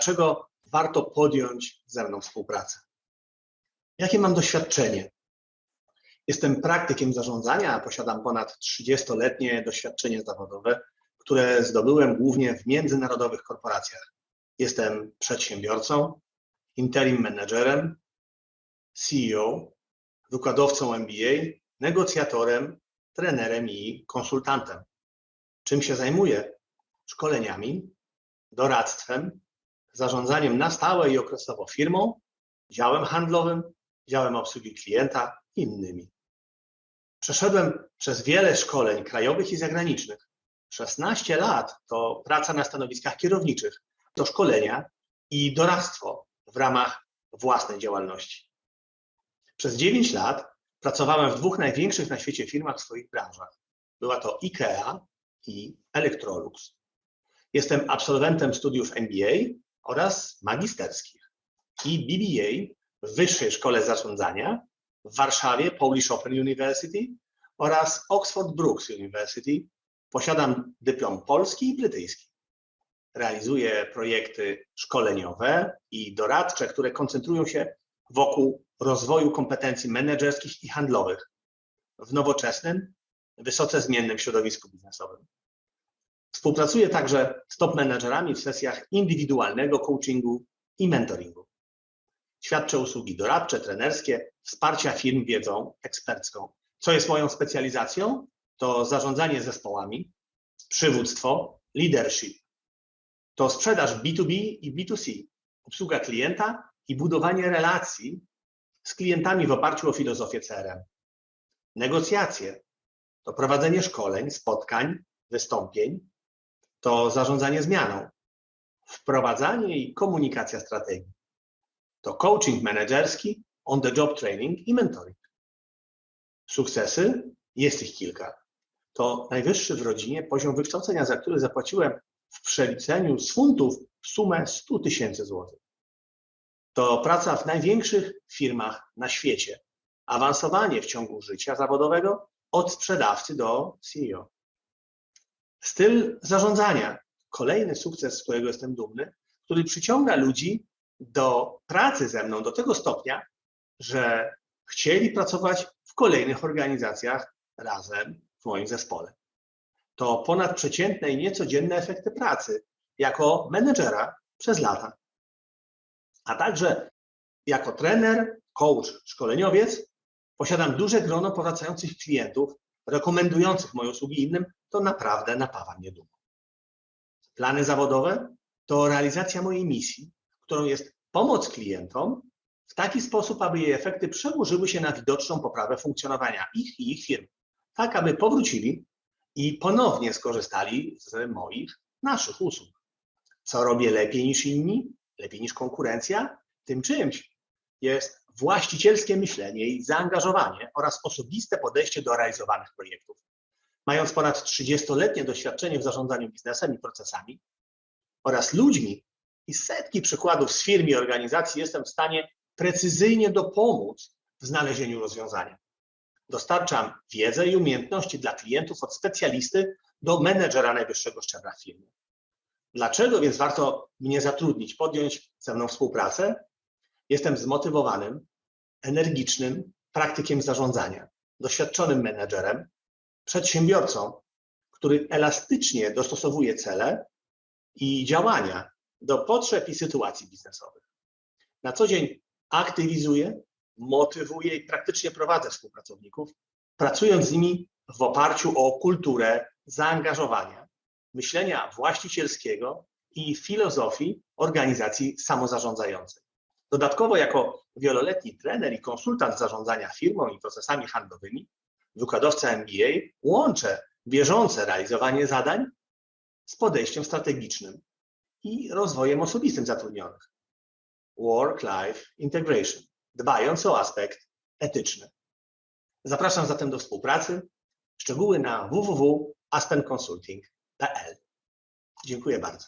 dlaczego warto podjąć ze mną współpracę. Jakie mam doświadczenie? Jestem praktykiem zarządzania, posiadam ponad 30-letnie doświadczenie zawodowe, które zdobyłem głównie w międzynarodowych korporacjach. Jestem przedsiębiorcą, interim managerem, CEO, wykładowcą MBA, negocjatorem, trenerem i konsultantem. Czym się zajmuję? Szkoleniami, doradztwem, zarządzaniem na stałe i okresowo firmą, działem handlowym, działem obsługi klienta i innymi. Przeszedłem przez wiele szkoleń krajowych i zagranicznych. 16 lat to praca na stanowiskach kierowniczych, to szkolenia i doradztwo w ramach własnej działalności. Przez 9 lat pracowałem w dwóch największych na świecie firmach w swoich branżach. Była to IKEA i Electrolux. Jestem absolwentem studiów MBA oraz magisterskich i BBA w Wyższej Szkole Zarządzania w Warszawie Polish Open University oraz Oxford Brookes University. Posiadam dyplom polski i brytyjski. Realizuję projekty szkoleniowe i doradcze, które koncentrują się wokół rozwoju kompetencji menedżerskich i handlowych w nowoczesnym, wysoce zmiennym środowisku biznesowym. Współpracuję także z top menedżerami w sesjach indywidualnego coachingu i mentoringu. Świadczę usługi doradcze, trenerskie, wsparcia firm wiedzą ekspercką. Co jest moją specjalizacją? To zarządzanie zespołami, przywództwo, leadership. To sprzedaż B2B i B2C, obsługa klienta i budowanie relacji z klientami w oparciu o filozofię CRM. Negocjacje to prowadzenie szkoleń, spotkań, wystąpień, to zarządzanie zmianą, wprowadzanie i komunikacja strategii. To coaching menedżerski, on the job training i mentoring. Sukcesy? Jest ich kilka. To najwyższy w rodzinie poziom wykształcenia, za który zapłaciłem w przeliczeniu z funtów sumę 100 tysięcy złotych. To praca w największych firmach na świecie. Awansowanie w ciągu życia zawodowego od sprzedawcy do CEO. Styl zarządzania. Kolejny sukces, z którego jestem dumny, który przyciąga ludzi do pracy ze mną do tego stopnia, że chcieli pracować w kolejnych organizacjach razem w moim zespole. To ponadprzeciętne i niecodzienne efekty pracy jako menedżera przez lata. A także jako trener, coach, szkoleniowiec posiadam duże grono powracających klientów, rekomendujących moje usługi innym, to naprawdę napawa mnie dumą. Plany zawodowe to realizacja mojej misji, którą jest pomoc klientom w taki sposób, aby jej efekty przełożyły się na widoczną poprawę funkcjonowania ich i ich firm, tak aby powrócili i ponownie skorzystali z moich, naszych usług. Co robię lepiej niż inni, lepiej niż konkurencja? Tym czymś jest właścicielskie myślenie i zaangażowanie oraz osobiste podejście do realizowanych projektów. Mając ponad 30-letnie doświadczenie w zarządzaniu biznesem i procesami oraz ludźmi i setki przykładów z firm i organizacji, jestem w stanie precyzyjnie dopomóc w znalezieniu rozwiązania. Dostarczam wiedzę i umiejętności dla klientów od specjalisty do menedżera najwyższego szczebla w firmie. Dlaczego więc warto mnie zatrudnić, podjąć ze mną współpracę? Jestem zmotywowanym, energicznym praktykiem zarządzania, doświadczonym menedżerem, przedsiębiorcą, który elastycznie dostosowuje cele i działania do potrzeb i sytuacji biznesowych. Na co dzień aktywizuję, motywuję i praktycznie prowadzę współpracowników, pracując z nimi w oparciu o kulturę zaangażowania, myślenia właścicielskiego i filozofii organizacji samozarządzającej. Dodatkowo, jako wieloletni trener i konsultant zarządzania firmą i procesami handlowymi, wykładowca MBA, łączę bieżące realizowanie zadań z podejściem strategicznym i rozwojem osobistym zatrudnionych. Work-life integration, dbając o aspekt etyczny. Zapraszam zatem do współpracy. Szczegóły na www.aspenconsulting.pl. Dziękuję bardzo.